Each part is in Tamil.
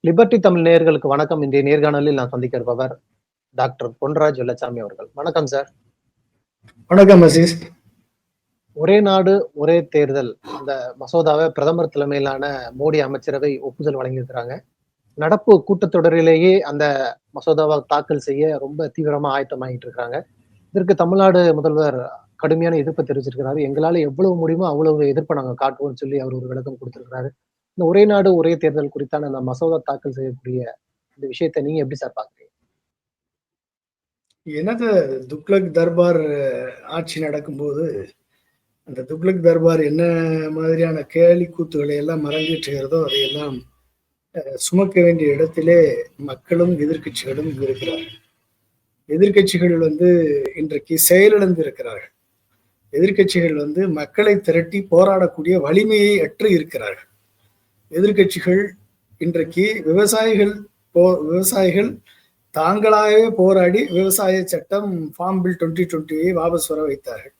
லிபர்டி தமிழ் நேயர்களுக்கு வணக்கம். இன்றைய நேர்காணலில் நான் சந்திக்க இருப்பவர் டாக்டர் பொன்ராஜ் வெள்ளச்சாமி அவர்கள். வணக்கம் சார். வணக்கம் அசீஸ். ஒரே நாடு ஒரே தேர்தல். அந்த மசோதாவை பிரதமர் தலைமையிலான மோடி அமைச்சரவை ஒப்புதல் வழங்கியிருக்கிறாங்க. நடப்பு கூட்டத்தொடரிலேயே அந்த மசோதாவை தாக்கல் செய்ய ரொம்ப தீவிரமா ஆயத்தமாகிட்டு இருக்காங்க. இதற்கு தமிழ்நாடு முதல்வர் கடுமையான எதிர்ப்பை தெரிவிச்சிருக்கிறாரு. எங்களால எவ்வளவு முடியுமோ அவ்வளவு எதிர்ப்பை நாங்க காட்டுவோம்னு சொல்லி அவர் ஒரு விளக்கம் கொடுத்திருக்கிறாரு. இந்த ஒரே நாடு ஒரே தேர்தல் குறித்தான அந்த மசோதா தாக்கல் செய்யக்கூடிய இந்த விஷயத்தை நீங்க எப்படி சார் பாக்குறீங்க? என்னது துக்ளக் தர்பார் ஆட்சி நடக்கும்போது அந்த துக்ளக் தர்பார் என்ன மாதிரியான கேலி கூத்துகளை எல்லாம் அரங்கேற்றுகிறதோ அதையெல்லாம் சுமக்க வேண்டிய இடத்திலே மக்களும் எதிர்கட்சிகளும் இருக்கிறார்கள். எதிர்கட்சிகள் வந்து இன்றைக்கு செயலிழந்து இருக்கிறார்கள் எதிர்கட்சிகள் வந்து மக்களை திரட்டி போராடக்கூடிய வலிமையை அற்று இருக்கிறார்கள். எதிர்கட்சிகள் இன்றைக்கு விவசாயிகள் போ விவசாயிகள் தாங்களாகவே போராடி விவசாய சட்டம் ஃபார்ம் பில் டுவெண்ட்டி டுவெண்ட்டியை வாபஸ் வர வைத்தார்கள்.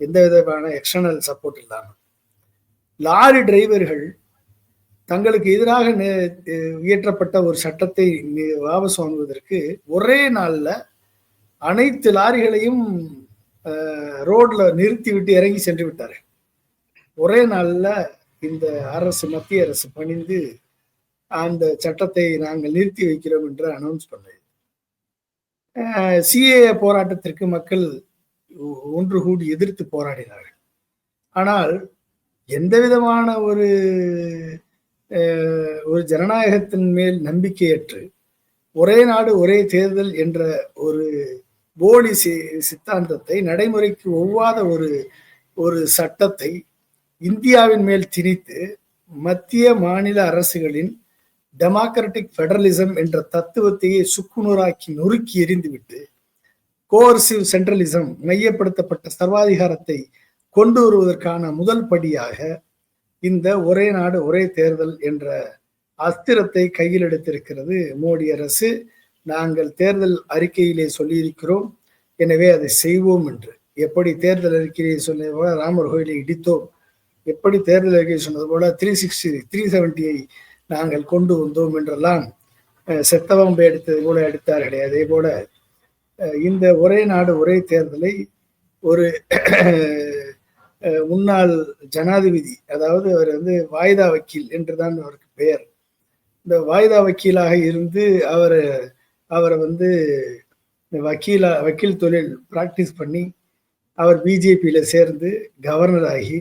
எந்த விதமான எக்ஸ்டர்னல் சப்போர்ட் இல்லாமல். லாரி டிரைவர்கள் தங்களுக்கு எதிராக இயற்றப்பட்ட ஒரு சட்டத்தை வாபஸ் வாங்குவதற்கு ஒரே நாளில் அனைத்து லாரிகளையும் ரோட்ல நிறுத்தி விட்டு இறங்கி சென்று விட்டார்கள். ஒரே நாளில் இந்த அரசு மத்திய அரசு பணிந்து அந்த சட்டத்தை நாங்கள் நிறுத்தி வைக்கிறோம் என்று அனௌன்ஸ் பண்ணது. சிஏ போராட்டத்திற்கு மக்கள் ஒன்று கூடி எதிர்த்து போராடினார்கள். ஆனால் எந்த விதமான ஒரு ஒரு ஜனநாயகத்தின் மேல் நம்பிக்கையற்று ஒரே நாடு ஒரே தேர்தல் என்ற ஒரு போலி சித்தாந்தத்தை நடைமுறைக்கு ஒவ்வாத ஒரு ஒரு சட்டத்தை இந்தியாவின் மேல் திணித்து மத்திய மாநில அரசுகளின் டெமோக்ராட்டிக் ஃபெடரலிசம் என்ற தத்துவத்தையே சுக்குநூறாக்கி நொறுக்கி எறிந்துவிட்டு கோர்சிவ் சென்ட்ரலிசம் மையப்படுத்தப்பட்ட சர்வாதிகாரத்தை கொண்டு வருவதற்கான முதல் படியாக இந்த ஒரே நாடு ஒரே தேர்தல் என்ற அஸ்திரத்தை கையில் எடுத்திருக்கிறது மோடி அரசு. நாங்கள் தேர்தல் அறிக்கையிலே சொல்லியிருக்கிறோம். எனவே அதை செய்வோம் என்று. எப்படி தேர்தல் அறிக்கையை சொன்னது ராமர் கோயிலை இடித்தோம். எப்படி தேர்தல் அறிக்கை சொன்னது போல த்ரீ சிக்ஸ்டி த்ரீ செவன்டியை நாங்கள் கொண்டு வந்தோம் என்றெல்லாம் செத்தவம்பை எடுத்தது போல எடுத்தார்களே அதே போல இந்த ஒரே நாடு ஒரே தேர்தலை ஒரு முன்னாள் ஜனாதிபதி அதாவது அவர் வந்து வாய்தா வக்கீல் என்றுதான் அவருக்கு பெயர். இந்த வாய்தா வக்கீலாக இருந்து அவர் அவரை வந்து வக்கீலா வக்கீல் தொழில் பிராக்டிஸ் பண்ணி அவர் பிஜேபியில் சேர்ந்து கவர்னர் ஆகி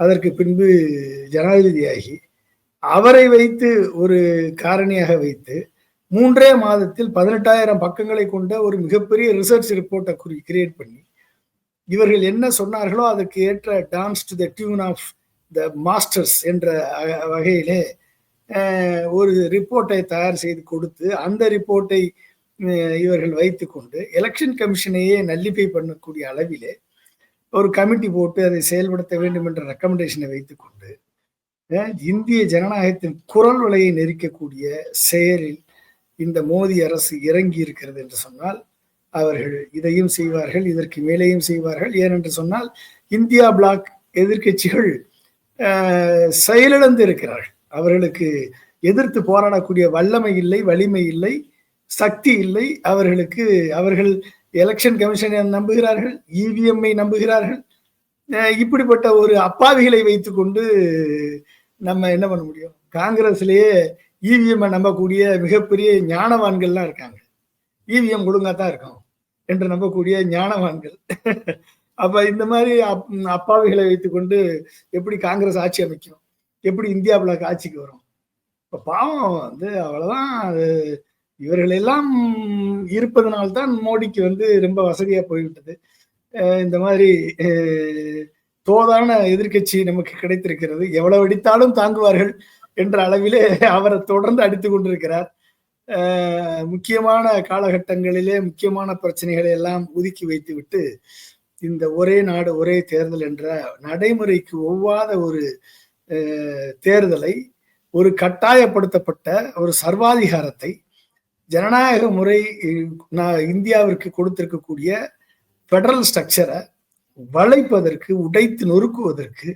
அதற்கு பின்பு ஜனாதிபதியாகி அவரை வைத்து ஒரு காரணியாக வைத்து மூன்றே மாதத்தில் பதினெட்டாயிரம் பக்கங்களை கொண்ட ஒரு மிகப்பெரிய ரிசர்ச் ரிப்போர்ட்டை குறி கிரியேட் பண்ணி இவர்கள் என்ன சொன்னார்களோ அதற்கு ஏற்ற dance to the tune of the masters என்ற வகையிலே ஒரு ரிப்போர்ட்டை தயார் செய்து கொடுத்து அந்த ரிப்போர்ட்டை இவர்கள் வைத்து கொண்டு எலெக்ஷன் கமிஷனையே நல்லிப்பை பண்ணக்கூடிய அளவிலே ஒரு கமிட்டி போட்டு அதை செயல்படுத்த வேண்டும் என்ற ரெக்கமெண்டேஷனை வைத்துக்கொண்டு இந்திய ஜனநாயகத்தின் குரல் வலையை நெரிக்கக்கூடிய செயலில் இந்த மோடி அரசு இறங்கி இருக்கிறது என்று சொன்னால் அவர்கள் இதையும் செய்வார்கள் இதற்கு மேலேயும் செய்வார்கள். ஏனென்று சொன்னால் இந்தியா பிளாக் எதிர்கட்சிகள் செயலிழந்து இருக்கிறார்கள். அவர்களுக்கு எதிர்த்து போராடக்கூடிய வல்லமை இல்லை வலிமை இல்லை சக்தி இல்லை. அவர்களுக்கு அவர்கள் எலெக்ஷன் கமிஷனை நம்புகிறார்கள் இவிஎம்ஐ நம்புகிறார்கள். இப்படிப்பட்ட ஒரு அப்பாவிகளை வைத்துக்கொண்டு நம்ம என்ன பண்ண முடியும்? காங்கிரஸ்லயே இவிஎம்ஐ நம்பக்கூடிய மிகப்பெரிய ஞானவான்கள்லாம் இருக்காங்க. இவிஎம் ஒழுங்காக தான் இருக்கும் என்று நம்பக்கூடிய ஞானவான்கள். அப்ப இந்த மாதிரி அப் அப்பாவிகளை வைத்துக்கொண்டு எப்படி காங்கிரஸ் ஆட்சி அமைக்கும்? எப்படி இந்தியா பிளாக் ஆட்சிக்கு வரும்? இப்போ பாவம் வந்து அவ்வளோதான் அது இவர்கள் எல்லாம் இருப்பதனால்தான் மோடிக்கு வந்து ரொம்ப வசதியா போய்விட்டது. இந்த மாதிரி தோதான எதிர்கட்சி நமக்கு கிடைத்திருக்கிறது. எவ்வளவு அடித்தாலும் தாங்குவார்கள் என்ற அளவிலே அவரை தொடர்ந்து அடித்து கொண்டிருக்கிறார். முக்கியமான காலகட்டங்களிலே முக்கியமான பிரச்சனைகளை எல்லாம் ஒதுக்கி வைத்து விட்டு இந்த ஒரே நாடு ஒரே தேர்தல் என்ற நடைமுறைக்கு ஒவ்வாத ஒரு தேர்தலை ஒரு கட்டாயப்படுத்தப்பட்ட ஒரு சர்வாதிகாரத்தை ஜனநாயக முறை இந்தியாவிற்கு கொடுத்திருக்கக்கூடிய பெடரல் ஸ்ட்ரக்சரை வளைப்பதற்கு உடைத்து நொறுக்குவதற்கு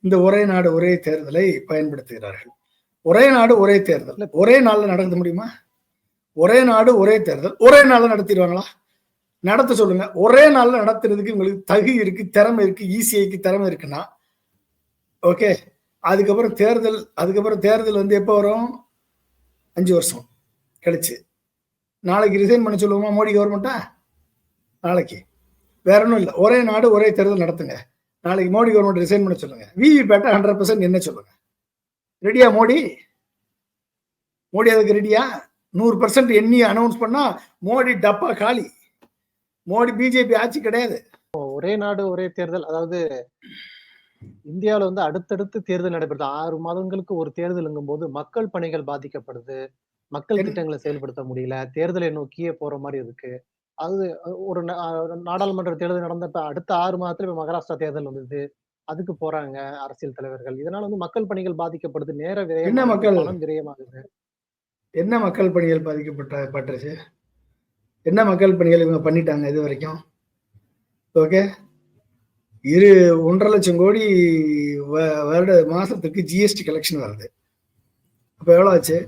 இந்த ஒரே நாடு ஒரே தேர்தலை பயன்படுத்துகிறார்கள். ஒரே நாடு ஒரே தேர்தல். ஒரே நாள்ல நடத்த முடியுமா? ஒரே நாடு ஒரே தேர்தல். ஒரே நாள்ல நடத்திடுவாங்களா? நடத்த சொல்லுங்க. ஒரே நாள்ல நடத்துறதுக்கு உங்களுக்கு தகு இருக்கு திறமை இருக்கு ஈஸியாக்கு திறமை இருக்குன்னா ஓகே. அதுக்கப்புறம் தேர்தல் அதுக்கப்புறம் தேர்தல் வந்து எப்போ வரும்? அஞ்சு வருஷம் கழிச்சு. நாளைக்கு ரிசைன் பண்ண சொல்லுவோமா? மோடி கவர்மெண்ட்டா நாளைக்கு. வேற ஒன்றும் இல்லை. ஒரே நாடு ஒரே தேர்தல் நடத்துங்க. நாளைக்கு மோடி கவர்மெண்ட் ரிசைன் பண்ண சொல்லுங்க. விவி பேட்டை ஹண்ட்ரட் பர்சன்ட் என்ன சொல்லுங்க? ரெடியா மோடி? மோடி அதுக்கு ரெடியா நூறு பர்சன்ட் எண்ணி அனௌன்ஸ் பண்ணா மோடி டப்பா காலி. மோடி பிஜேபி ஆட்சி கிடையாது. ஒரே நாடு ஒரே தேர்தல். அதாவது இந்தியாவில் வந்து அடுத்தடுத்து தேர்தல் நடைபெறுது. ஆறு மாதங்களுக்கு ஒரு தேர்தலுங்கும் போது மக்கள் பணிகள் பாதிக்கப்படுது. மக்கள் திட்டங்களை செயல்படுத்த முடியல தேர்தலை நோக்கியே போற மாதிரி இருக்கு. அது ஒரு நாடாளுமன்ற தேர்தல் நடந்தப்ப அடுத்த ஆறு மாதத்துல இப்ப மகாராஷ்டிரா தேர்தல் வந்தது. அதுக்கு போறாங்க அரசியல் தலைவர்கள். இதனால வந்து மக்கள் பணிகள் பாதிக்கப்படுது நேர என்ன விரயமாகுது மக்கள்? விரயமாகுது. என்ன மக்கள் பணிகள் பாதிக்கப்பட்ட பட்டுருச்சு என்ன மக்கள் பணிகள் இவங்க பண்ணிட்டாங்க இது வரைக்கும்? ஓகே. இரு ஒன்றரை லட்சம் கோடி வருட மாசத்துக்கு ஜிஎஸ்டி கலெக்ஷன் வருது. அப்போ எவ்வளோ ஆச்சு?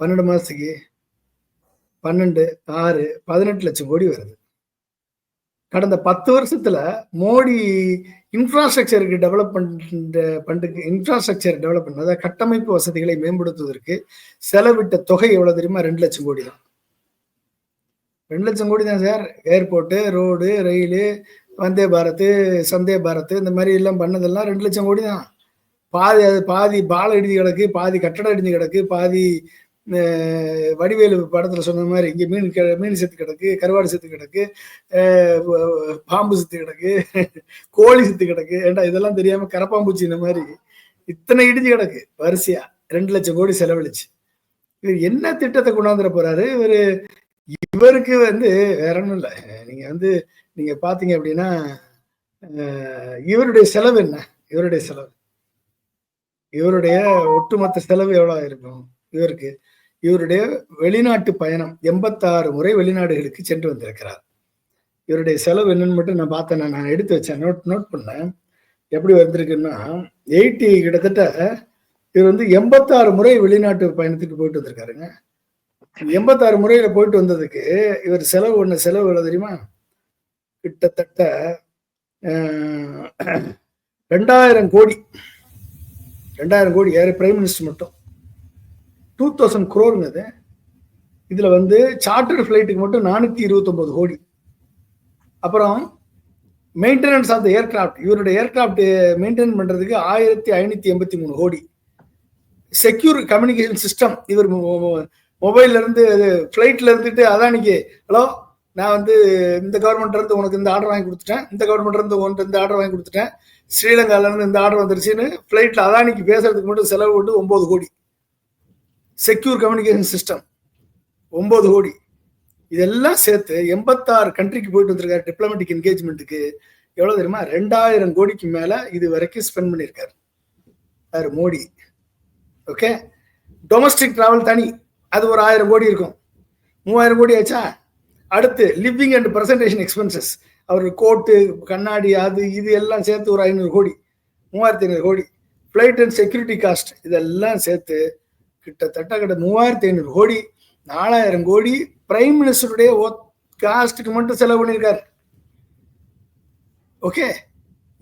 பன்னெண்டு மாதத்துக்கு பன்னெண்டு ஆறு பதினெட்டு லட்சம் கோடி வருது. கடந்த பத்து வருஷத்துல மோடி இன்ஃப்ராஸ்ட்ரக்சருக்கு டெவலப் பண்ற பண்டுக்கு இன்ஃப்ராஸ்ட்ரக்சர் டெவலப்மெண்ட் அதாவது கட்டமைப்பு வசதிகளை மேம்படுத்துவதற்கு செலவிட்ட தொகை எவ்வளவு தெரியுமா? ரெண்டு லட்சம் கோடி தான். ரெண்டு லட்சம் கோடி தான் சார். ஏர்போர்ட்டு ரோடு ரயிலு வந்தே பாரத் சந்தே பாரத் இந்த மாதிரி எல்லாம் பண்ணதெல்லாம் ரெண்டு லட்சம் கோடி தான். பாதி அது பாதி பால இடிஞ்சு கிடக்கு பாதி கட்டடம் இடிஞ்சு கிடக்கு பாதி வடிவேலு படத்துல சொன்ன மாதிரி இங்க மீன் க மீன் செத்து கிடக்கு கருவாடு செத்து கிடக்கு பாம்பு செத்து கிடக்கு கோழி செத்து கிடக்கு. ஏண்டா இதெல்லாம் தெரியாம கரப்பாம்பூச்சி இந்த மாதிரி இத்தனை இடிஞ்சு கிடக்கு. வரிசையா. ரெண்டு லட்சம் கோடி செலவழிச்சு. இவர் என்ன திட்டத்தை கொண்டாந்துட போறாரு? இவரு இவருக்கு வந்து வேற ஒன்றும் இல்லை. நீங்க வந்து நீங்க பாத்தீங்க அப்படின்னா இவருடைய செலவு என்ன? இவருடைய செலவு. இவருடைய ஒட்டுமொத்த செலவு எவ்வளவு இருக்கும் இவருக்கு. இவருடைய வெளிநாட்டு பயணம் எண்பத்தாறு முறை வெளிநாடுகளுக்கு சென்று வந்திருக்கிறார். இவருடைய செலவு என்னன்னு மட்டும் நான் பார்த்தேன். நான் நான் எடுத்து வச்சேன். நோட் நோட் பண்ணேன். எப்படி வந்திருக்குன்னா எயிட்டி கிட்டத்தட்ட இவர் வந்து எண்பத்தாறு முறை வெளிநாட்டு பயணத்துக்கு போயிட்டு வந்திருக்காருங்க. எண்பத்தாறு முறையில போயிட்டு வந்ததுக்கு இவர் செலவு ஒன்று செலவு எவ்வளவு தெரியுமா? கிட்டத்தட்ட ரெண்டாயிரம் கோடி. ரெண்டாயிரம் கோடி. யாரு பிரைம் மினிஸ்டர் மட்டும். டூ தௌசண்ட் குரோருங்க அது இதில் வந்து சார்ட்டர் ஃப்ளைட்டுக்கு மட்டும் நானூற்றி இருபத்தொம்போது கோடி. அப்புறம் மெயின்டெனன்ஸ் ஆஃப் த ஏர்கிராஃப்ட் இவருடைய ஏர்கிராஃப்ட் மெயின்டைன் பண்ணுறதுக்கு ஆயிரத்தி ஐநூற்றி எண்பத்தி மூணு கோடி. செக்யூர் கம்யூனிகேஷன் சிஸ்டம் இவர் மொபைல்ல இருந்து ஃப்ளைட்டில் இருந்துட்டு அதானிக்கு ஹலோ நான் வந்து இந்த கவர்மெண்ட்லேருந்து உனக்கு இந்த ஆர்டர் வாங்கி கொடுத்துட்டேன். இந்த கவர்மெண்ட்லேருந்து உன்ட்டு இந்த ஆர்டர் வாங்கி கொடுத்துட்டேன். ஸ்ரீலங்காலேருந்து இந்த ஆர்டர் வந்துருச்சுன்னு ஃப்ளைட்டில் அதானிக்கு பேசுறதுக்கு மட்டும் செலவு போட்டு ஒம்பது கோடி. செக்யூர் கம்யூனிகேஷன் சிஸ்டம் ஒன்பது கோடி. இதெல்லாம் சேர்த்து எண்பத்தாறு கண்ட்ரிக்கு போயிட்டு வந்திருக்காரு டிப்ளமேட்டிக் என்கேஜ்மெண்ட்டுக்கு எவ்வளோ தெரியுமா? ரெண்டாயிரம் கோடிக்கு மேலே இது வரைக்கும் ஸ்பெண்ட் பண்ணியிருக்காரு. யாரு? மோடி. ஓகே டொமஸ்டிக் டிராவல் தனி. அது ஒரு ஆயிரம் கோடி இருக்கும். மூவாயிரம் கோடி ஆச்சா? அடுத்து லிவிங் அண்ட் ப்ரெசன்டேஷன் எக்ஸ்பென்சஸ் அவர் கோட்டு கண்ணாடி அது இது எல்லாம் சேர்த்து ஒரு ஐநூறு கோடி. மூவாயிரத்தி ஐநூறு கோடி. ஃப்ளைட் அண்ட் செக்யூரிட்டி காஸ்ட் இதெல்லாம் சேர்த்து கிட்டத்தட்ட கிட்ட மூவாயிரத்தி ஐநூறு கோடி நாலாயிரம் கோடி பிரைம் மினிஸ்டருடைய காஸ்ட்டுக்கு மட்டும் செலவு பண்ணியிருக்கார். ஓகே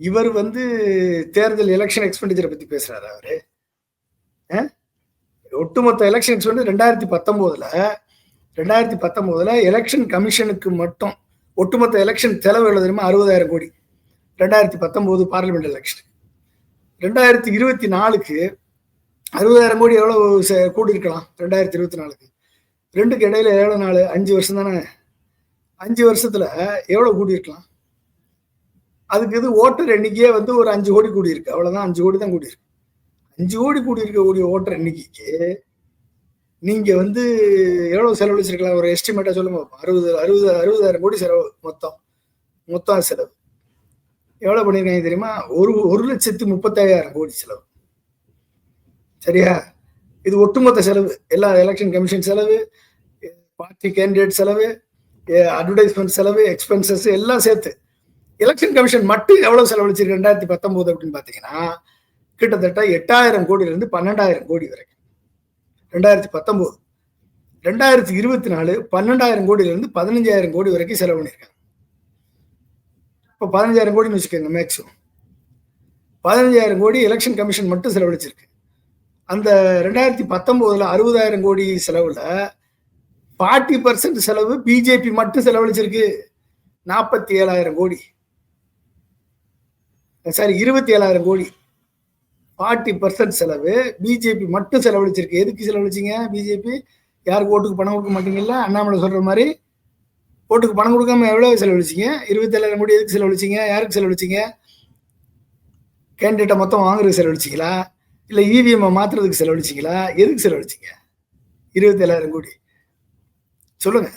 இவர் வந்து தேர்தல் எலெக்ஷன் எக்ஸ்பெண்டிச்சரை பத்தி பேசுறாரு அவரு. ஒட்டுமொத்த எலெக்ஷன் எக்ஸ்பெண்டிச்சர் ரெண்டாயிரத்தி பத்தொன்பதுல ரெண்டாயிரத்தி பத்தொன்பதுல எலெக்ஷன் கமிஷனுக்கு மட்டும் ஒட்டுமொத்த எலெக்ஷன் செலவு எவ்வளவு தெரியுமா? அறுபதாயிரம் கோடி. ரெண்டாயிரத்தி பத்தொன்பது பார்லிமெண்ட் எலெக்ஷன் ரெண்டாயிரத்தி இருபத்தி நாலுக்கு அறுபதாயிரம் கோடி எவ்வளவு கூடி இருக்கலாம் ரெண்டாயிரத்தி இருபத்தி நாலுக்கு. ரெண்டுக்கு இடையில எவ்வளவு நாள்? அஞ்சு வருஷம் தானே. அஞ்சு வருஷத்துல எவ்வளவு கூடி இருக்கலாம் அதுக்கு இது ஓட்டர் எண்ணிக்கையே வந்து ஒரு அஞ்சு கோடி கூடி இருக்கு அவ்வளவுதான் அஞ்சு கோடி தான் கூடி இருக்கு அஞ்சு கோடி கூடி இருக்கக்கூடிய ஓட்டர் எண்ணிக்கைக்கு நீங்க வந்து எவ்வளவு செலவழிச்சிருக்கலாம்? ஒரு எஸ்டிமேட்டா சொல்லுங்க அறுபது அறுபது அறுபதாயிரம் கோடி செலவு மொத்தம். மொத்தம் செலவு. எவ்வளவு பண்ணிருக்காங்க தெரியுமா? ஒரு ஒரு லட்சத்து முப்பத்தாயிரம் கோடி செலவு. சரியா? இது ஒட்டுமொத்த செலவு. எல்லா எலெக்ஷன் கமிஷன் செலவு பார்ட்டி கேண்டிடேட் செலவு அட்வர்டைஸ்மெண்ட் செலவு எக்ஸ்பென்சஸ் எல்லாம் சேர்த்து. எலெக்ஷன் கமிஷன் மட்டும் எவ்வளவு செலவழிச்சிருக்கு? ரெண்டாயிரத்தி பத்தொன்பது அப்படின்னு பாத்தீங்கன்னா கிட்டத்தட்ட எட்டாயிரம் கோடியிலிருந்து பன்னெண்டாயிரம் கோடி வரைக்கும் ரெண்டாயிரத்தி பத்தொன்பது ரெண்டாயிரத்தி இருபத்தி நாலு பன்னெண்டாயிரம் கோடியிலிருந்து பதினஞ்சாயிரம் கோடி வரைக்கும் செலவு பண்ணியிருக்காங்க. இப்போ பதினஞ்சாயிரம் கோடின்னு வச்சுக்கோங்க மேக்ஸிமம் பதினஞ்சாயிரம் கோடி எலெக்ஷன் கமிஷன் மட்டும் செலவழிச்சிருக்கு. அந்த ரெண்டாயிரத்தி பத்தொன்பதுல அறுபதாயிரம் கோடி செலவுல ஃபார்ட்டி பர்சன்ட் செலவு பிஜேபி மட்டும் செலவழிச்சிருக்கு. நாற்பத்தி ஏழாயிரம் கோடி. சாரி இருபத்தி ஏழாயிரம் கோடி. ஃபார்ட்டி பர்சன்ட் செலவு பிஜேபி மட்டும் செலவழிச்சிருக்கு. எதுக்கு செலவழிச்சிங்க பிஜேபி யாருக்கு ஓட்டுக்கு பணம் கொடுக்க மாட்டீங்கல்ல? அண்ணாமலை சொல்ற மாதிரி ஓட்டுக்கு பணம் கொடுக்காம எவ்வளவு செலவழிச்சிங்க? இருபத்தேழாயிரம் கோடி எதுக்கு செலவழிச்சிங்க? யாருக்கு செலவழிச்சிங்க? கேண்டிடேட்டை மொத்தம் வாங்குறதுக்கு செலவழிச்சிங்களா? இல்லை இவிஎம் மாத்துறதுக்கு செலவழிச்சிங்களா? எதுக்கு செலவழிச்சிங்க? இருபத்தி ஏழாயிரம் கோடி. சொல்லுங்க.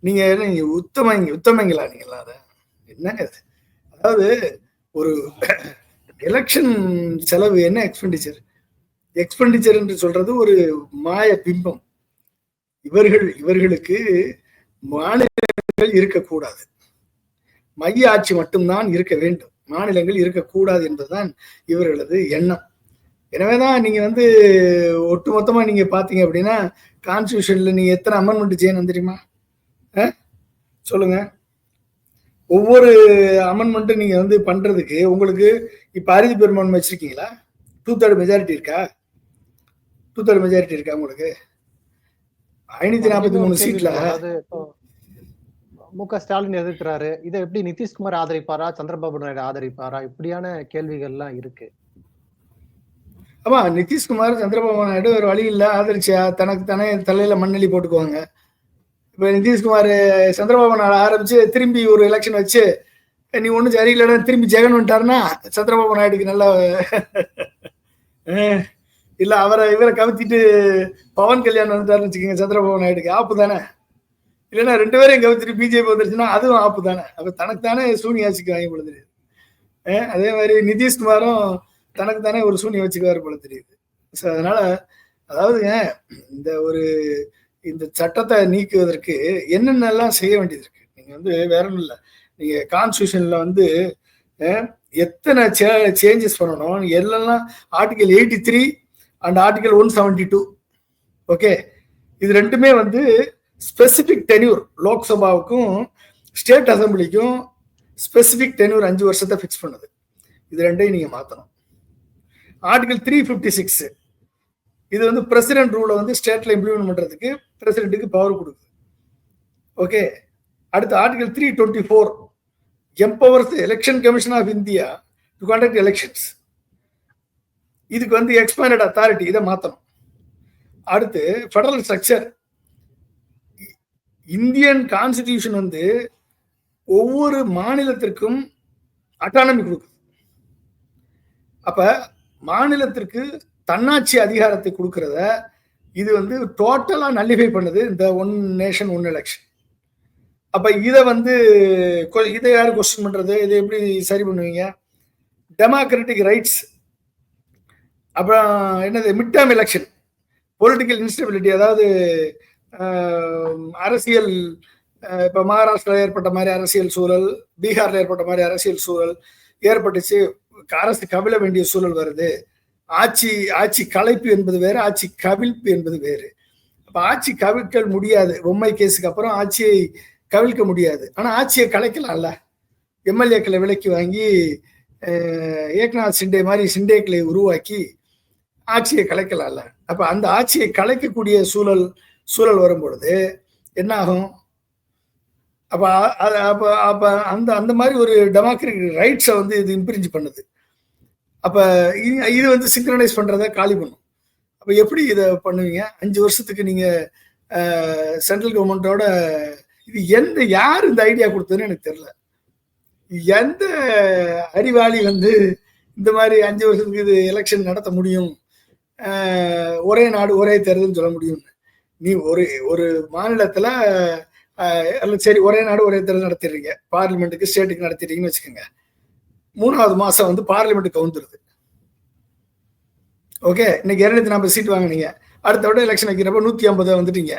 நீங்க என்ன நீங்க உத்தமங்க உத்தமங்களா நீங்களா அதை? என்னங்க அது அதாவது ஒரு எலெக்ஷன் செலவு என்ன எக்ஸ்பெண்டிச்சர் எக்ஸ்பெண்டிச்சர் என்று சொல்றது ஒரு மாய பிம்பம். இவர்கள் இவர்களுக்கு மாநிலங்கள் இருக்கக்கூடாது. மைய ஆட்சி மட்டும்தான் இருக்க வேண்டும். மாநிலங்கள் இருக்கக்கூடாது என்பதுதான் இவர்களது எண்ணம். எனவேதான் நீங்க வந்து ஒட்டுமொத்தமா நீங்க பாத்தீங்க அப்படின்னா கான்ஸ்டியூஷன்ல நீங்க எத்தனை அமெண்ட்மெண்ட் செய்யணும் தெரியுமா? அஹ்? சொல்லுங்க. ஒவ்வொரு அமெண்ட்மெண்ட்டும் நீங்க வந்து பண்றதுக்கு உங்களுக்கு இப்ப அறுதி பெரும்பான்மை வச்சிருக்கீங்களா? டூ தேர்ட் மெஜாரிட்டி இருக்கா? டூ தேர்ட் மெஜாரிட்டி இருக்கா உங்களுக்கு? ஐநூத்தி நாற்பத்தி மூணு சீட்ல. மு க ஸ்டாலின் எதிர்க்கிறாரு. இதை எப்படி நிதிஷ்குமார் ஆதரிப்பாரா? சந்திரபாபு நாயுடு ஆதரிப்பாரா? இப்படியான கேள்விகள்லாம் இருக்கு. ஆமா நிதிஷ்குமார் சந்திரபாபு நாயுடு ஒரு வழி இல்ல ஆதரிச்சியா தனக்கு தானே தலையில மண்ணெளி போட்டுக்குவாங்க. இப்ப நிதிஷ்குமார் சந்திரபாபு நாயுடு ஆரம்பிச்சு திரும்பி ஒரு எலெக்ஷன் வச்சு நீ ஒண்ணும் சரியில்லைன்னா திரும்பி ஜெகன் வந்துட்டாருன்னா சந்திரபாபு நாயுடுக்கு நல்லா இல்லை இல்ல அவரை இவரை கவுத்திட்டு பவன் கல்யாணம் வந்துட்டாருன்னு வச்சுக்கோங்க சந்திரபாபு நாயுடுக்கு. ஆப்பு தானே? இல்லைன்னா ரெண்டு பேரையும் கவுத்திட்டு பிஜேபி வந்துருச்சுன்னா அதுவும் ஆப்பு தானே? அப்ப தனக்கு தானே சூனியாசிக்கு வாங்கி கொடுத்துரு அதே மாதிரி நிதிஷ்குமாரும் தனக்கு தானே ஒரு சூனியம் வச்சுக்குவார் போல தெரியுது. ஸோ அதனால அதாவதுங்க இந்த ஒரு இந்த சட்டத்தை நீக்குவதற்கு என்னென்னலாம் செய்ய வேண்டியது இருக்கு? நீங்க வந்து வேற ஒன்றும் இல்லை. நீங்க கான்ஸ்டியூஷன்ல வந்து எத்தனை சே சேஞ்சஸ் பண்ணணும்? எல்லாம் article eighty three and article one seventy two okay இது ரெண்டுமே வந்து ஸ்பெசிபிக் டென்யூர் லோக்சபாவுக்கும் ஸ்டேட் அசம்பிளிக்கும் ஸ்பெசிபிக் டென்யூர் அஞ்சு வருஷத்தை ஃபிக்ஸ் பண்ணுது. இது ரெண்டையும் நீங்கள் மாற்றணும் ஆர்டிகல் த்ரீ ஃபிஃப்டி சிக்ஸ் இது வந்து பிரசிடென்ட் ரூலை வந்து ஸ்டேட்ல இம்ப்ளிமெண்ட் பண்றதுக்கு பிரசிடென்ட்டுக்கு பவர் கொடுக்குது. ஓகே அடுத்து article three twenty four empowers election commission of India to conduct elections இதுக்கு வந்து எக்ஸ்பேண்டட் அத்தாரிட்டி இதை மாத்தணும். அடுத்து ஃபெடரல் ஸ்ட்ரக்சர் இந்தியன் கான்ஸ்டிடியூஷன் வந்து ஒவ்வொரு மாநிலத்திற்கும் அட்டானமி கொடுக்குது. அப்போ மாநிலத்திற்கு தன்னாட்சி அதிகாரத்தை கொடுக்கறத இது வந்து டோட்டலா நல்லிஃபை பண்ணுது இந்த ஒன் நேஷன் ஒன் எலெக்ஷன் அப்ப இதை வந்து கொ- இதை யார் கொஸ்டின் பண்றது? இதை எப்படி சரி பண்ணுவீங்க? டெமோக்ராட்டிக் ரைட்ஸ் அப்புறம் என்னது? Mid term election political instability அதாவது அரசியல் இப்போ இப்ப ஏற்பட்ட மாதிரி அரசியல் சூழல் பீகாரில் ஏற்பட்ட மாதிரி அரசியல் சூழல் ஏற்பட்டுச்சு. அரசு கவிழ வேண்டிய சூழல் வருது. ஆட்சி ஆட்சி கலைப்பு என்பது வேறு ஆட்சி கவிழ்ப்பு என்பது வேறு. அப்போ ஆட்சி கவிழ்க்க முடியாது. பொம்மை கேஸுக்கு அப்புறம் ஆட்சியை கவிழ்க்க முடியாது. ஆனால் ஆட்சியை கலைக்கலாம்ல. எம்எல்ஏக்களை விலைக்கு வாங்கி ஏக்நாத் சிண்டே மாதிரி சிண்டேக்களை உருவாக்கி ஆட்சியை கலைக்கலாம்ல. அப்போ அந்த ஆட்சியை கலைக்கக்கூடிய சூழல் சூழல் வரும் பொழுது என்ன ஆகும் அப்போ அப்போ அப்போ அந்த அந்த மாதிரி ஒரு டெமோக்ராட்டிக் ரைட்ஸை வந்து இது இம்ப்ரிஞ்ச் பண்ணுது. அப்ப இது வந்து சிங்க்ரனைஸ் பண்றத காலி பண்ணும். அப்ப எப்படி இதை பண்ணுவீங்க? அஞ்சு வருஷத்துக்கு நீங்க சென்ட்ரல் கவர்மெண்டோட இது எந்த யார் இந்த ஐடியா கொடுத்ததுன்னு எனக்கு தெரியல. எந்த அறிவாளி வந்து இந்த மாதிரி அஞ்சு வருஷத்துக்கு இது எலெக்ஷன் நடத்த முடியும்? ஒரே நாடு ஒரே தேர்தல் சொல்ல முடியும்னு நீ ஒரு ஒரு மாநிலத்துல சரி ஒரே நாடு ஒரே தேர்தல் நடத்திடுறீங்க. பார்லிமெண்ட்டுக்கு ஸ்டேட்டுக்கு நடத்திடுறீங்கன்னு வச்சுக்கோங்க. மூணாவது மாசம் வந்து பார்லிமெண்ட் கவுந்துருது. ஓகே இன்னைக்கு இரநூத்தி நாற்பது சீட் வாங்கினீங்க. அடுத்த விட எலெக்ஷன் வைக்கிறப்ப நூத்தி ஐம்பது வந்துட்டீங்க.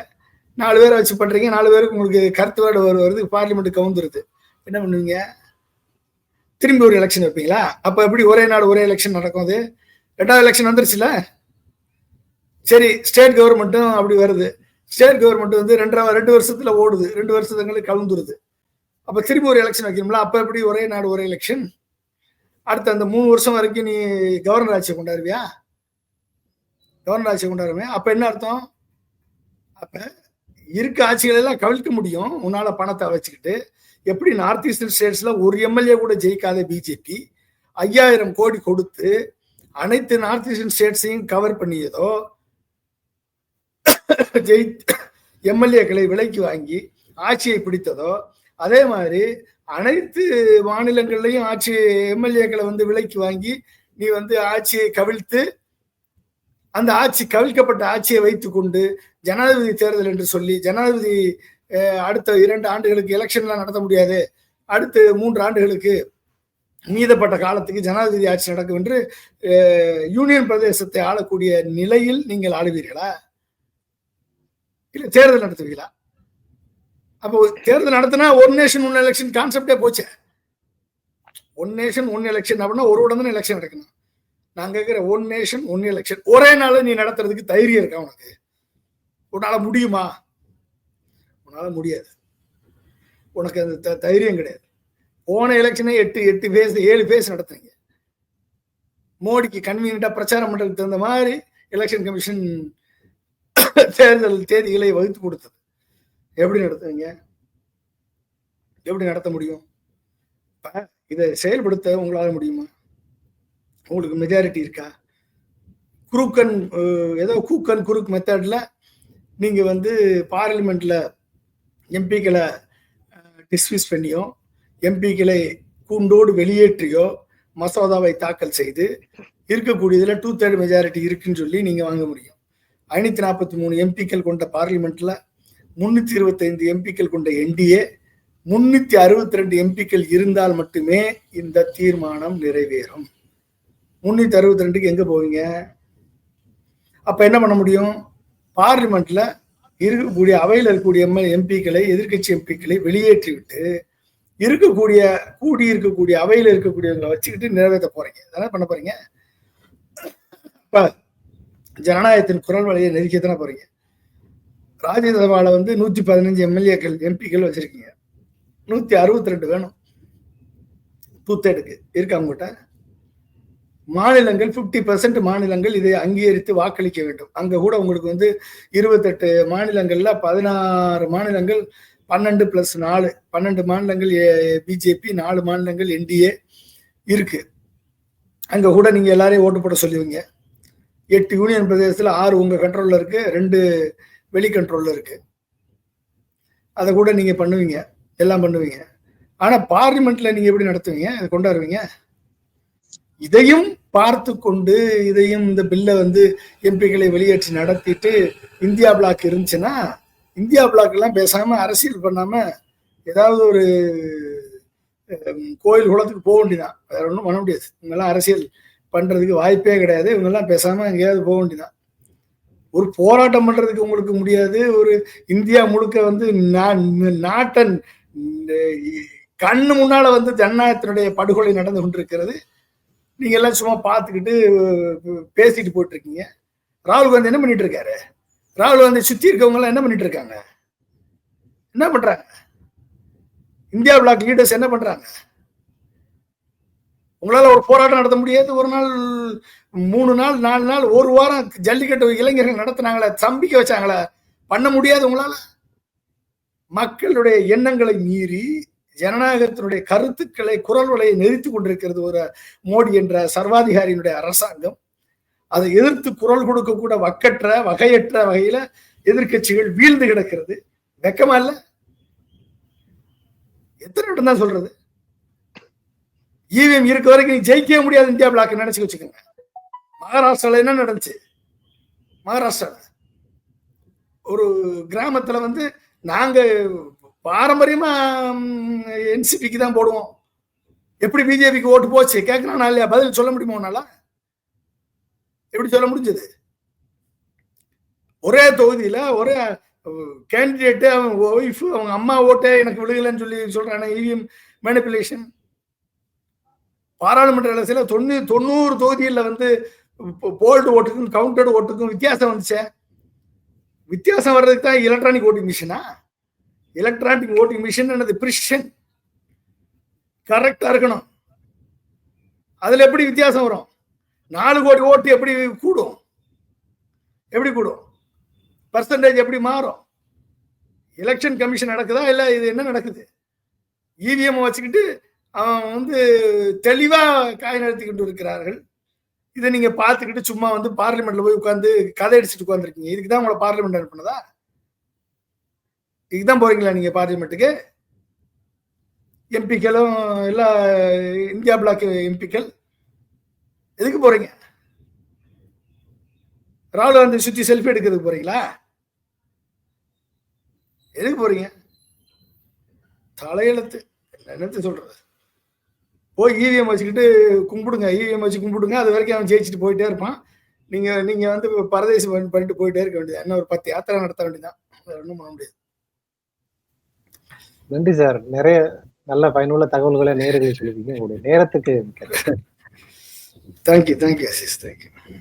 நாலு பேரை வச்சு பண்றீங்க நாலு பேருக்கு உங்களுக்கு கருத்து வேர்டு வருவது வருது பார்லிமெண்ட் கவுந்துருது. என்ன பண்ணுவீங்க? திரும்பி ஒரு எலெக்ஷன் வைப்பீங்களா? அப்ப எப்படி ஒரே நாடு ஒரே எலெக்ஷன் நடக்கும் அது? ரெண்டாவது எலெக்ஷன் வந்துருச்சுல? சரி ஸ்டேட் கவர்மெண்ட்டும் அப்படி வருது. ஸ்டேட் கவர்மெண்ட் வந்து ரெண்டாவது ரெண்டு வருஷத்துல ஓடுது. ரெண்டு வருஷத்துங்களுக்கு கலந்துருது அப்ப திரும்பி ஒரு எலெக்ஷன் வைக்கணும்ல? அப்ப எப்படி ஒரே நாடு ஒரே எலெக்ஷன் அடுத்த அந்த மூணு வருஷம் வரைக்கும் நீ கவர்னர் ஆட்சியை கொண்டாடுவியா? கவர்னர் ஆட்சியை கொண்டாடுவேன். அப்ப என்ன அர்த்தம்? அப்ப இருக்க ஆட்சிகள் எல்லாம் கவிழ்க்க முடியும். உன்னால பணத்தை வச்சுக்கிட்டு எப்படி நார்த் ஈஸ்டர்ன் ஸ்டேட்ஸ்ல ஒரு எம்எல்ஏ கூட ஜெயிக்காத பிஜேபி ஐயாயிரம் கோடி கொடுத்து அனைத்து நார்த் ஈஸ்டர்ன் ஸ்டேட்ஸையும் கவர் பண்ணியதோ ஜெயி எம்எல்ஏக்களை விலைக்கு வாங்கி ஆட்சியை பிடித்ததோ அதே மாதிரி அனைத்து மாநிலங்கள்லையும் ஆட்சி எம்எல்ஏக்களை வந்து விலைக்கு வாங்கி நீ வந்து ஆட்சியை கவிழ்த்து அந்த ஆட்சி கவிழ்க்கப்பட்ட ஆட்சியை வைத்துக்கொண்டு ஜனாதிபதி தேர்தல் என்று சொல்லி ஜனாதிபதி அடுத்த இரண்டு ஆண்டுகளுக்கு எலெக்ஷன்லாம் நடத்த முடியாது. அடுத்து மூன்று ஆண்டுகளுக்கு மீதப்பட்ட காலத்துக்கு ஜனாதிபதி ஆட்சி நடக்கும் என்று யூனியன் பிரதேசத்தை ஆளக்கூடிய நிலையில் நீங்கள் ஆளுவீர்களா? இல்லை தேர்தல் நடத்துவீங்களா அப்போ தேர்தல் நடத்தினா ஒன் நேஷன் ஒன் எலெக்ஷன் கான்செப்டே போச்சு. ஒன் நேஷன் ஒன் எலெக்ஷன் அப்படின்னா ஒரு உடனே எலெக்ஷன் நடக்கணும். நான் இருக்கிற ஒன் நேஷன் ஒன் எலெக்ஷன் ஒரே நாள் நீ நடத்துறதுக்கு தைரியம் இருக்கா உனக்கு? உன்னால முடியுமா? உன்னால முடியாது. உனக்கு அந்த தைரியம் கிடையாது. போன எலெக்ஷனே எட்டு எட்டு பேஸ் ஏழு பேஸ் நடத்துறீங்க மோடிக்கு கன்வீனியண்டா பிரச்சாரம் பண்றதுக்கு தகுந்த மாதிரி எலெக்ஷன் கமிஷன் தேர்தல் தேதிகளை வகுத்து கொடுத்தது. எப்படி நடத்துவீங்க? எப்படி நடத்த முடியும்? இதை செயல்படுத்த உங்களால் முடியுமா? உங்களுக்கு மெஜாரிட்டி இருக்கா? குரூக்கன் ஏதோ கூக்கன் குறுக் மெத்தடில் நீங்கள் வந்து பார்லிமெண்ட்டில் எம்பிக்களை டிஸ்மிஸ் பண்ணியோ எம்பிக்களை கூண்டோடு வெளியேற்றியோ மசோதாவை தாக்கல் செய்து இருக்கக்கூடியதில் டூ தேர்ட் மெஜாரிட்டி இருக்குன்னு சொல்லி நீங்கள் வாங்க முடியும். ஐநூற்றி நாற்பத்தி மூணு எம்பிக்கள் கொண்ட பார்லிமெண்ட்டில் முன்னூத்தி இருபத்தி ஐந்து எம்பிக்கள் கொண்ட என்டிஏ முன்னூத்தி அறுபத்தி ரெண்டு எம்பிக்கள் இருந்தால் மட்டுமே இந்த தீர்மானம் நிறைவேறும். முன்னூத்தி அறுபத்தி ரெண்டுக்கு எங்க போவீங்க? அப்ப என்ன பண்ண முடியும்? பார்லிமெண்ட்ல இருக்கக்கூடிய அவையில் இருக்கக்கூடிய எம்எல் எம்பிக்களை எதிர்கட்சி எம்பிக்களை வெளியேற்றி விட்டு இருக்கக்கூடிய கூடி இருக்கக்கூடிய அவையில் இருக்கக்கூடியவங்களை வச்சுக்கிட்டு நிறைவேற்ற போறீங்க. தானே பண்ண போறீங்க? இப்ப ஜனநாயகத்தின் குரல் வழியை நெருக்கத்தானே போறீங்க? ராஜ்யசபாவில் வந்து நூற்றி பதினஞ்சு எம்எல்ஏக்கள் எம்பிக்கள் வச்சுருக்கீங்க. நூற்றி அறுபத்தி ரெண்டு வேணும். தூத்தெடுக்கு இருக்கா உங்ககிட்ட? மாநிலங்கள் ஃபிஃப்டி பர்சன்ட் மாநிலங்கள் இதை அங்கீகரித்து வாக்களிக்க வேண்டும். அங்கே கூட உங்களுக்கு வந்து இருபத்தெட்டு மாநிலங்களில் பதினாறு மாநிலங்கள் பன்னெண்டு பிளஸ் நாலு. பன்னெண்டு மாநிலங்கள் பிஜேபி நாலு மாநிலங்கள் என்டிஏ இருக்கு. அங்கே கூட நீங்கள் எல்லாரையும் ஓட்டு போட சொல்லுவீங்க. எட்டு யூனியன் பிரதேசத்தில் ஆறு உங்கள் கண்ட்ரோலில் இருக்குது ரெண்டு வெளி கண்ட்ரோல்ல இருக்கு. அதை கூட நீங்க பண்ணுவீங்க. எல்லாம் பண்ணுவீங்க. ஆனா பார்லிமெண்ட்ல நீங்க எப்படி நடத்துவீங்க? அதை கொண்டாடுவீங்க? இதையும் பார்த்து கொண்டு இதையும் இந்த பில்லை வந்து எம்பிக்களை வெளியேற்றி நடத்திட்டு இந்தியா பிளாக் இருந்துச்சுன்னா இந்தியா பிளாக் எல்லாம் பேசாம அரசியல் பண்ணாம ஏதாவது ஒரு கோயில் குளத்துக்கு போக வேண்டியதான் வேற ஒன்றும் பண்ண முடியாது. இவங்கெல்லாம் அரசியல் பண்றதுக்கு வாய்ப்பே கிடையாது. இவங்கெல்லாம் பேசாம எங்கேயாவது போக வேண்டியதான் ஒரு போராட்டம் பண்றதுக்கு உங்களுக்கு முடியாது. ஒரு இந்தியா முழுக்க வந்து நாட்டன் கண்ணு முன்னால வந்து ஜனநாயகத்தினுடைய படுகொலை நடந்து கொண்டிருக்கிறது. நீங்க எல்லாம் சும்மா பார்த்துக்கிட்டு பேசிட்டு போயிட்டு இருக்கீங்க ராகுல் காந்தி என்ன பண்ணிட்டு இருக்காரு? ராகுல் காந்தி சுத்தி இருக்கவங்க எல்லாம் என்ன பண்ணிட்டு இருக்காங்க? என்ன பண்றாங்க? இந்தியா பிளாக் லீடர்ஸ் என்ன பண்றாங்க? உங்களால ஒரு போராட்டம் நடத்த முடியாது. ஒரு நாள் மூணு நாள் நாலு நாள் ஒரு வாரம் ஜல்லிக்கட்டு இளைஞர்கள் நடத்தினாங்களே தம்பிக்க வச்சாங்களே பண்ண முடியாது உங்களால. மக்களுடைய எண்ணங்களை மீறி ஜனநாயகத்தினுடைய கருத்துக்களை குரல் வலையை நெறித்து கொண்டிருக்கிறது ஒரு மோடி என்ற சர்வாதிகாரியினுடைய அரசாங்கம். அதை எதிர்த்து குரல் கொடுக்க கூட வக்கற்ற வகையற்ற வகையில எதிர்கட்சிகள் வீழ்ந்து கிடக்கிறது. வெக்கமா இல்ல? எத்தனை இடம் தான் சொல்றது? இவிஎம் இருக்க வரைக்கும் நீ ஜெயிக்கவே முடியாது இந்தியா பிளாக் நினைச்சு வச்சுக்கோங்க. மகாராஷ்டிரால என்ன நடந்துச்சு? மகாராஷ்டிரால ஒரு கிராமத்துல வந்து நாங்க பாரம்பரியமா என்சிபிக்கு தான் போடுவோம். எப்படி பிஜேபிக்கு ஓட்டு போச்சு? கேட்கறானா இல்லையா? பதில் சொல்ல முடியுமா உன்னால? எப்படி சொல்ல முடிஞ்சது? ஒரே தொகுதியில ஒரே கேண்டிடேட்டு அவங்க ஒய்ஃப் அவங்க அம்மா ஓட்டே எனக்கு விழுகலன்னு சொல்லி சொல்றானே இவிஎம் மேனிப்புலேஷன் பாராளுமன்ற எலெக்ஷன்ல தொண்ணூறு தொண்ணூறு தொகுதியில் வந்து போல்டு ஓட்டுக்கும் கவுண்டட் ஓட்டுக்கும் வித்தியாசம் வந்துச்சே? வித்தியாசம் வர்றதுக்கு தான் எலக்ட்ரானிக் ஓட்டிங் மிஷினா எலக்ட்ரானிக் ஓட்டிங் மிஷின் என்னது? பிரிஷன் கரெக்டா இருக்கணும். அதுல எப்படி வித்தியாசம் வரும்? நாலு கோடி ஓட்டு எப்படி கூடும்? எப்படி கூடும்? பர்சன்டேஜ் எப்படி மாறும்? எலெக்ஷன் கமிஷன் நடக்குதா? இல்லை இது என்ன நடக்குது? இவிஎம் வச்சுக்கிட்டு அவன் வந்து தெளிவா காய் நடத்திக்கிட்டு இருக்கிறார்கள். இதை நீங்க பார்த்துக்கிட்டு சும்மா வந்து பார்லிமெண்ட்ல போய் உட்காந்து கதை அடிச்சுட்டு உட்காந்துருக்கீங்க இதுக்கு தான் உங்களை பார்லிமெண்ட் அனுப்புனதா? இதுதான் போறீங்களா நீங்க பார்லிமெண்ட்டுக்கு? எம்பிக்களும் எல்லா இந்தியா பிளாக் எம்பிக்கள் எதுக்கு போறீங்க? ராகுல் காந்தி சுத்தி செல்ஃபி எடுக்கிறதுக்கு போறீங்களா? எதுக்கு போறீங்க? தலையெழுத்து என்னத்து சொல்றது? போய் இவிஎம் வச்சுக்கிட்டு கும்பிடுங்க இவிஎம் வச்சு கும்பிடுங்க. அது வரைக்கும் அவன் ஜெயிச்சுட்டு போயிட்டே இருப்பான். நீங்க நீங்க வந்து பரதேசி பண்ணி- பண்ணிட்டு போயிட்டே இருக்க வேண்டியது என்ன ஒரு பத்து யாத்திரை நடத்த வேண்டியதான் வேற ஒன்றும் பண்ண முடியாது. நன்றி சார். நிறைய நல்ல பயனுள்ள தகவல்களை நேரடியாக சொல்லிருக்கீங்க உங்களுடைய நேரத்துக்கு. Thank you thank you Aziz thank you